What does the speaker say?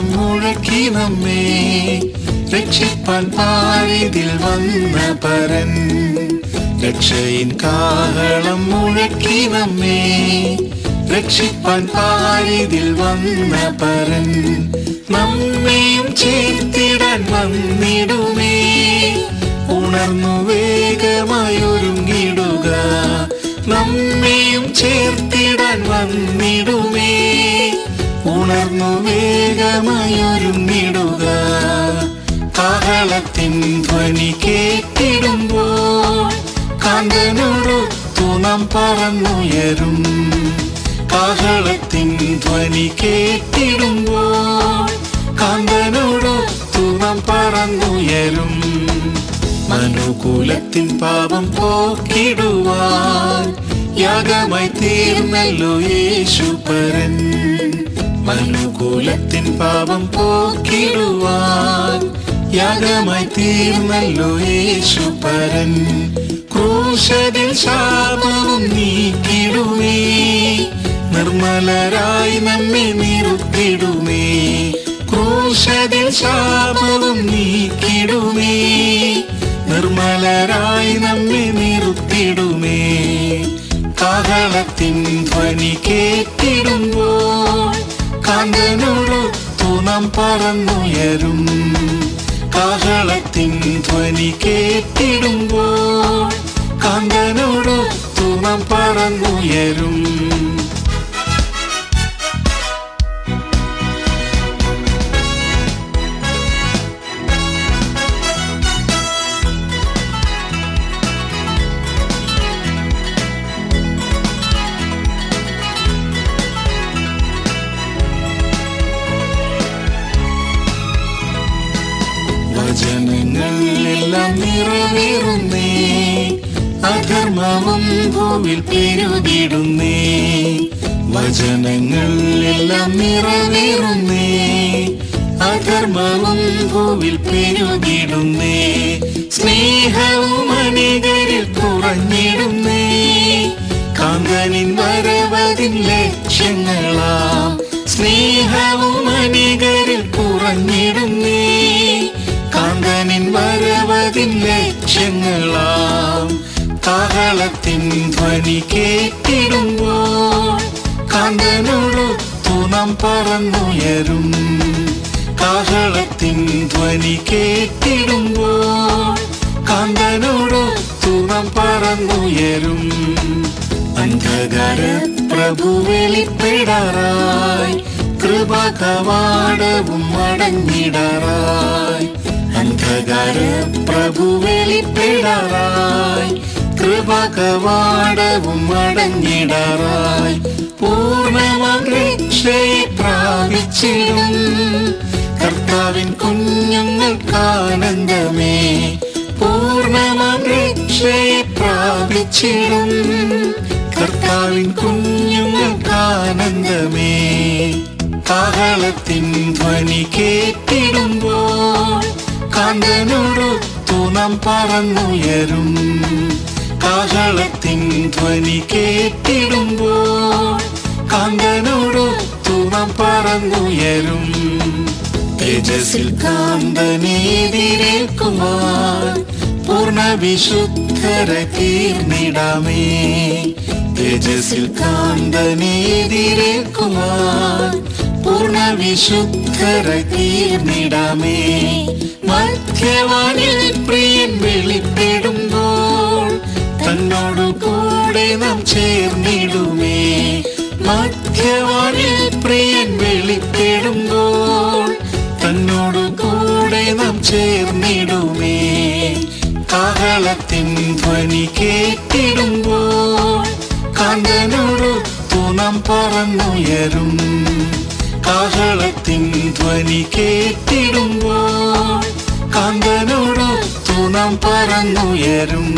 മുഴക്കി നമ്മെ രക്ഷിപ്പാൻ പാരിതിൽ വന്ന പരൻ. രക്ഷയിൻ കാഹളം മുഴക്കി നമ്മെ രക്ഷിപ്പാൻ പാരിതിൽ വന്ന പരൻ. നമ്മയും ചേർത്തിടാൻ വന്നിടുമേ. ഉണർന്നു വേഗമായി ഒരുങ്ങിടുക. നമ്മയും ചേർത്തിടാൻ വന്നിടുമേ. ഉണർന്നു വേഗമായൊരുങ്ങിടുക. കാഹളത്തിൻ ധ്വനി കേട്ടിടുമ്പോൾ കാന്തനോടൊത്തു നാം പറന്നുയരും. കാഹളത്തിൻ ധ്വനി കേട്ടിടുമ്പോൾ കാന്തനോടൊത്തു നാം പറന്നുയരും. മനുകൂലത്തിൻ പാപം പോക്കിടുവാൻ യാഗമായി തീർന്നല്ലോ യേശുപരൻ. മനുകൂലത്തിൻ പാപം പോക്കിടുവാൻ യാഗമായി തീർന്നല്ലോ യേശുപരൻ ക്രൂശതിൽ ശാപവും നീക്കിടുമേ. നിർമ്മലരായി നമ്മെ നിർത്തിടുമേ ക്രൂശതിൽ ശാപവും നീക്കിടുമേ. നിർമ്മലരായി നമ്മെ നിർത്തിടുമേ കാഹളത്തിൻ ധ്വനി കേട്ടിടുമ്പോൾ കാന്തനോടൊത്തു നാം പറന്നുയരും. കാഹളത്തിൻ ധ്വനി കേട്ടിടുമ്പോൾ കാന്തനോടൊത്തു നാം പറന്നുയരും. വചനങ്ങൾ എല്ലാം നിറവേറുന്നേ അധർമ്മവും ഭൂവിൽ പെരുകിടുന്നേ വചനങ്ങൾ എല്ലാം നിറവേറുന്നേ അധർമ്മവും ഭൂവിൽ പെരുകിടുന്നേ സ്നേഹവും അനേകരിൽ കുറഞ്ഞിടുന്നേ. കാന്തനിൻ വരവതിൻ ലക്ഷ്യങ്ങളാം. സ്നേഹവും അനേകരിൽ കുറഞ്ഞിടുന്നേ. ലക്ഷ്യങ്ങളാം കാഹളത്തിൻ ധ്വനി കേട്ടിടുമ്പോൾ കാന്തനോടൊത്തു നാം പറന്നുയരും കാഹളത്തിൻ ധ്വനി കേട്ടിടുമ്പോൾ കാന്തനോടൊത്തു നാം പറന്നുയരും അന്ധകാര പ്രഭു വെളിപ്പെടാറായി കൃപ കവാടവും മടങ്ങിടാറായി അന്ധകാര പ്രഭു വെളിപ്പെടാറായി കൃപ കവാടവും മടങ്ങിടാറായി പൂർണമാം രക്ഷയെ പ്രാപിച്ചിടും. കർത്താവിൻ കുഞ്ഞുങ്ങൾക്കാനന്ദമേ പൂർണമാം രക്ഷയെ പ്രാപിച്ചിടും. കർത്താവിൻ കുഞ്ഞുങ്ങൾക്കാനന്ദമേ കാഹളത്തിൻ ധ്വനി കേട്ടിടുമ്പോൾ കാന്തനോടൊത്തു നാം പറന്നുയരും കാഹളത്തിൻ ധ്വനി കേട്ടിടുമ്പോൾ കാന്തനോടൊത്തു നാം പറന്നുയരും തേജസ്സിൽ കാന്തനെതിരേൽക്കുവാൻ പൂർണ വിശുദ്ധര തീർന്നിടാമേ തേജസ്സിൽ കാന്തനെതിരേൽക്കുവാൻ പൂർണ വിശുദ്ധര തീർന്നിടമേ. മധ്യവാനിൽ പ്രിയൻ വെളിപ്പെടുമ്പോൾ തന്നോടു കൂടെ നാം ചേർന്നിടുമേ. മധ്യവാനിൽ പ്രിയൻ വെളിപ്പെടുമ്പോൾ തന്നോടു കൂടെ നാം ചേർന്നിടുമേ. കാഹളത്തിൻ ധ്വനി കേട്ടിടുമ്പോൾ കാന്തനോടൊത്തു നാം പറന്നുയരും. കാഹളത്തിൻ ധ്വനി കേട്ടിടുമ്പോൾ കാന്തനോടൊത്തു നാം പറന്നുയരും.